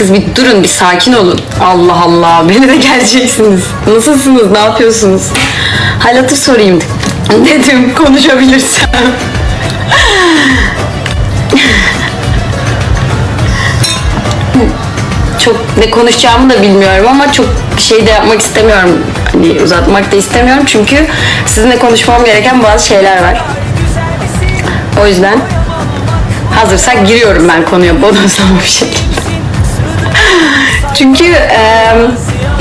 kız bir durun bir sakin olun. Allah Allah beni de geleceksiniz. Nasılsınız ne yapıyorsunuz? Hal hatır sorayım dedim konuşabilirsem. çok ne konuşacağımı da bilmiyorum ama çok şey de yapmak istemiyorum. Hani uzatmak da istemiyorum çünkü sizinle konuşmam gereken bazı şeyler var. O yüzden hazırsak giriyorum ben konuya bodoslama bir şekilde. Çünkü e,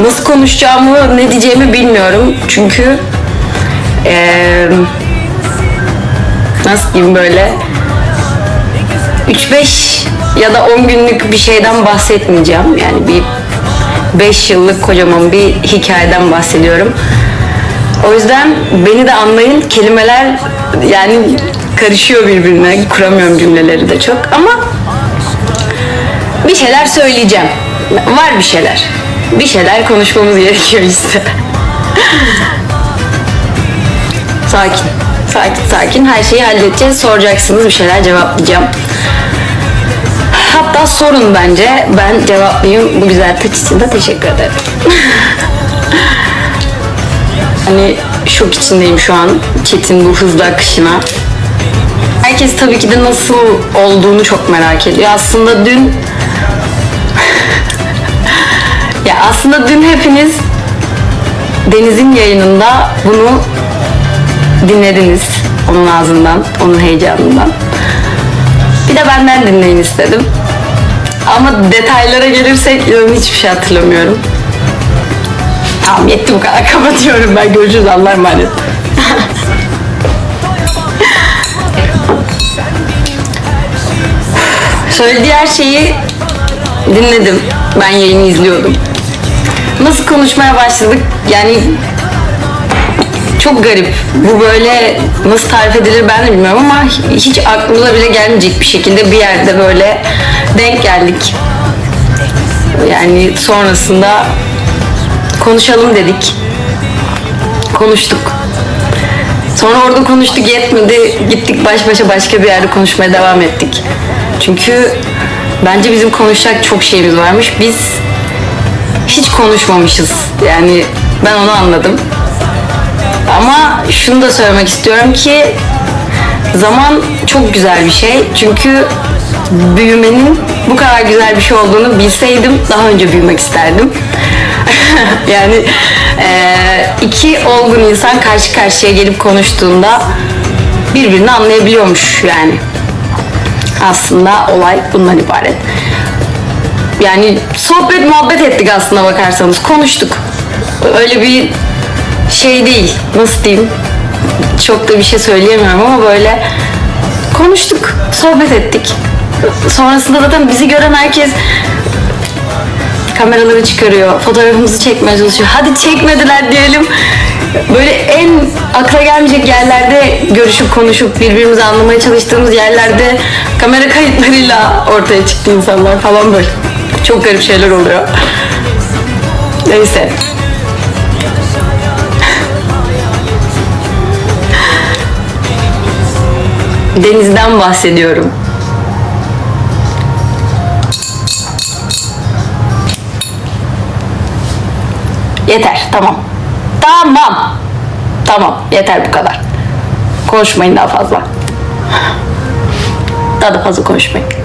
nasıl konuşacağımı, ne diyeceğimi bilmiyorum. Çünkü e, nasıl diyeyim böyle 3-5 ya da 10 günlük bir şeyden bahsetmeyeceğim. Yani bir 5 yıllık kocaman bir hikayeden bahsediyorum. O yüzden beni de anlayın. Kelimeler yani karışıyor birbirine. Kuramıyorum cümleleri de çok ama bir şeyler söyleyeceğim. Var bir şeyler. Bir şeyler konuşmamız gerekiyor işte. sakin. Sakin sakin. Her şeyi halledeceğiz. Soracaksınız. Bir şeyler cevaplayacağım. Hatta sorun bence. Ben cevaplayayım. Bu güzel taç için de teşekkür ederim. hani şok içindeyim şu an. Çetin bu hızlı akışına. Herkes tabii ki de nasıl olduğunu çok merak ediyor. Aslında dün aslında dün hepiniz Deniz'in yayınında bunu dinlediniz. Onun ağzından, onun heyecanından. Bir de benden dinleyin istedim. Ama detaylara gelirsek inanın hiçbir şey hatırlamıyorum. Tamam yetti bu kadar. Kapatıyorum ben. Görüşürüz. Allah'a emanet. Söylediği her şeyi dinledim. Ben yayını izliyordum. Konuşmaya başladık? Yani çok garip. Bu böyle nasıl tarif edilir ben de bilmiyorum ama hiç aklımıza bile gelmeyecek bir şekilde bir yerde böyle denk geldik. Yani sonrasında konuşalım dedik. Konuştuk. Sonra orada konuştuk yetmedi. Gittik baş başa başka bir yerde konuşmaya devam ettik. Çünkü bence bizim konuşacak çok şeyimiz varmış. Biz hiç konuşmamışız. Yani ben onu anladım. Ama şunu da söylemek istiyorum ki zaman çok güzel bir şey. Çünkü büyümenin bu kadar güzel bir şey olduğunu bilseydim daha önce büyümek isterdim. yani eee, iki olgun insan karşı karşıya gelip konuştuğunda birbirini anlayabiliyormuş yani. Aslında olay bundan ibaret. Yani sohbet muhabbet ettik aslında bakarsanız. Konuştuk. Öyle bir şey değil. Nasıl diyeyim? Çok da bir şey söyleyemiyorum ama böyle konuştuk, sohbet ettik. Sonrasında zaten bizi gören herkes kameraları çıkarıyor, fotoğrafımızı çekmeye çalışıyor. Hadi çekmediler diyelim. Böyle en akla gelmeyecek yerlerde görüşüp konuşup birbirimizi anlamaya çalıştığımız yerlerde kamera kayıtlarıyla ortaya çıktı insanlar falan böyle. Çok garip şeyler oluyor. Neyse. Denizden bahsediyorum. Yeter, tamam. Tamam. Tamam, yeter bu kadar. Konuşmayın daha fazla. Daha da fazla konuşmayın.